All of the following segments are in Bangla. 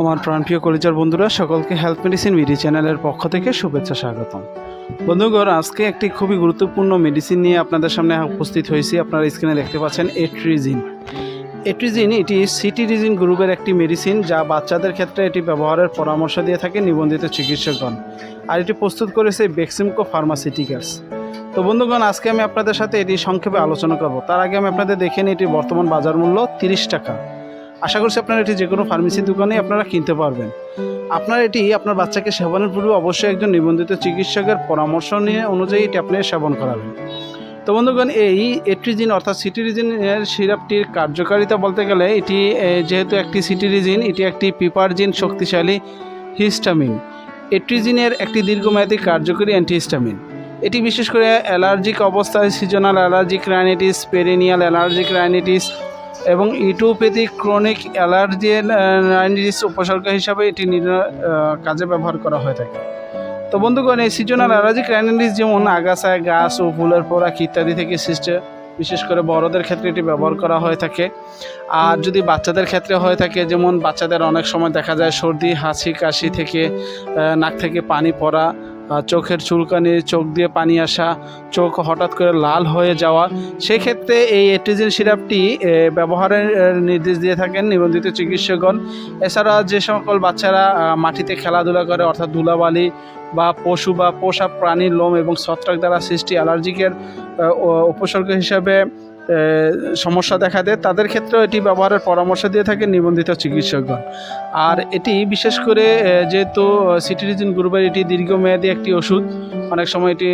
আমার প্রাণপ্রিয় কলেজের বন্ধুরা, সকলকে হেলথ মেডিসিন মিডি চ্যানেলের পক্ষ থেকে শুভেচ্ছা স্বাগতম। বন্ধুগণ, আজকে একটি খুবই গুরুত্বপূর্ণ মেডিসিন নিয়ে আপনাদের সামনে উপস্থিত হয়েছি। আপনারা স্ক্রিনে দেখতে পাচ্ছেন এট্রিজিন। এট্রিজিন, এটি সিটিরিজিন গ্রুপের একটি মেডিসিন যা বাচ্চাদের ক্ষেত্রে এটি ব্যবহারের পরামর্শ দিয়ে থাকে নিবন্ধিত চিকিৎসকগণ। আর এটি প্রস্তুত করেছে বেক্সিমকো ফার্মাসিউটিক্যালস। তো বন্ধুগণ, আজকে আমি আপনাদের সাথে এটি সংক্ষেপে আলোচনা করব। তার আগে আমি আপনাদের দেখে নিই এটির বর্তমান বাজার মূল্য তিরিশ টাকা। আশা করছি আপনারা এটি যে কোনো ফার্মেসির দোকানে আপনারা কিনতে পারবেন। আপনার এটি আপনার বাচ্চাকে সেবনের পূর্বে অবশ্যই একজন নিবন্ধিত চিকিৎসকের পরামর্শ নিয়ে অনুযায়ী এটি আপনি সেবন করাবেন। তো বন্ধুগণ, এই এট্রিজিন অর্থাৎ সিটিরিজিনের সিরাপটির কার্যকারিতা বলতে গেলে এটি যেহেতু একটি সিটিরিজিন, এটি একটি পিপারজিন শক্তিশালী হিস্টামিন। এট্রিজিনের একটি দীর্ঘমেয়াদী কার্যকরী অ্যান্টিহিস্টামিন। এটি বিশেষ করে অ্যালার্জিক অবস্থায় seasonal allergic rhinitis perennial allergic rhinitis এবং ইটোপ্যাথিক ক্রনিক অ্যালার্জি রাইনাইটিস উপসর্গ হিসাবে এটি কাজে ব্যবহার করা হয়ে থাকে। তো বন্ধুগণ, এই সিজনাল অ্যালার্জিক রাইনাইটিস যেমন আগাছায় গাছ ও ফুলের পোড়াক ইত্যাদি থেকে সৃষ্ট, বিশেষ করে বড়দের ক্ষেত্রে এটি ব্যবহার করা হয়ে থাকে। আর যদি বাচ্চাদের ক্ষেত্রে হয়ে থাকে, যেমন বাচ্চাদের অনেক সময় দেখা যায় সর্দি হাসি কাশি থেকে নাক থেকে পানি পড়া চোখের চুলকানি, চোখ দিয়ে পানি আসা, চোখ হঠাৎ করে লাল হয়ে যাওয়া, সেক্ষেত্রে এই এট্রিজিন সিরাপটি ব্যবহারের নির্দেশ দিয়ে থাকেন নিবন্ধিত চিকিৎসকগণ। এছাড়া যে সকল বাচ্চারা মাটিতে খেলাধুলা করে, অর্থাৎ ধুলাবালি বা পশু বা পোষা প্রাণীর লোম এবং ছত্রাক দ্বারা সৃষ্টি অ্যালার্জিকের উপসর্গ হিসাবে সমস্যা দেখা দেয়, তাদের ক্ষেত্রেও এটি ব্যবহারের পরামর্শ দিয়ে থাকে নিবন্ধিত চিকিৎসকগণ। আর এটি বিশেষ করে যেহেতু, সিটিরিজিন গ্রুপের এটি দীর্ঘমেয়াদী একটি ওষুধ অনেক সময় এটি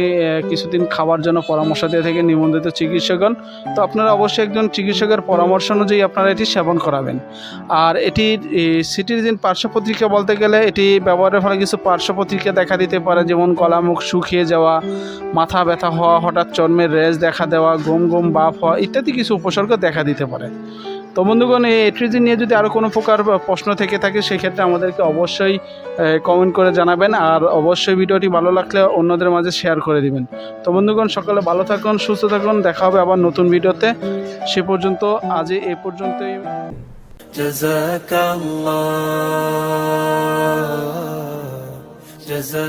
কিছুদিন খাওয়ার জন্য পরামর্শ দিয়ে থাকে নিবন্ধিত চিকিৎসকগণ। তো আপনারা অবশ্যই একজন চিকিৎসকের পরামর্শ অনুযায়ী আপনারা এটি সেবন করাবেন। আর এটির সিটিরিজিন পার্শ্বপত্রিকা বলতে গেলে এটি ব্যবহারের ফলে কিছু পার্শ্বপত্রিকা দেখা দিতে পারে, যেমন গলা, মুখ শুকিয়ে যাওয়া, মাথা ব্যথা হওয়া, হঠাৎ চর্মের রেজ দেখা দেওয়া, গম গম বাপ হওয়া ইত্যাদি কিছু উপসর্গ দেখা দিতে পারে। তো বন্ধুগণ এই এট্রিজিন নিয়ে যদি আরও কোনো প্রকার প্রশ্ন থেকে থাকে সেক্ষেত্রে আমাদেরকে অবশ্যই কমেন্ট করে জানাবেন আর অবশ্যই ভিডিওটি ভালো লাগলে অন্যদের মাঝে শেয়ার করে দিবেন তো বন্ধুগণ সকালে ভালো থাকুন সুস্থ থাকুন দেখা হবে আবার নতুন ভিডিওতে সে পর্যন্ত আজ এই পর্যন্তই جزاك الله جزاك الله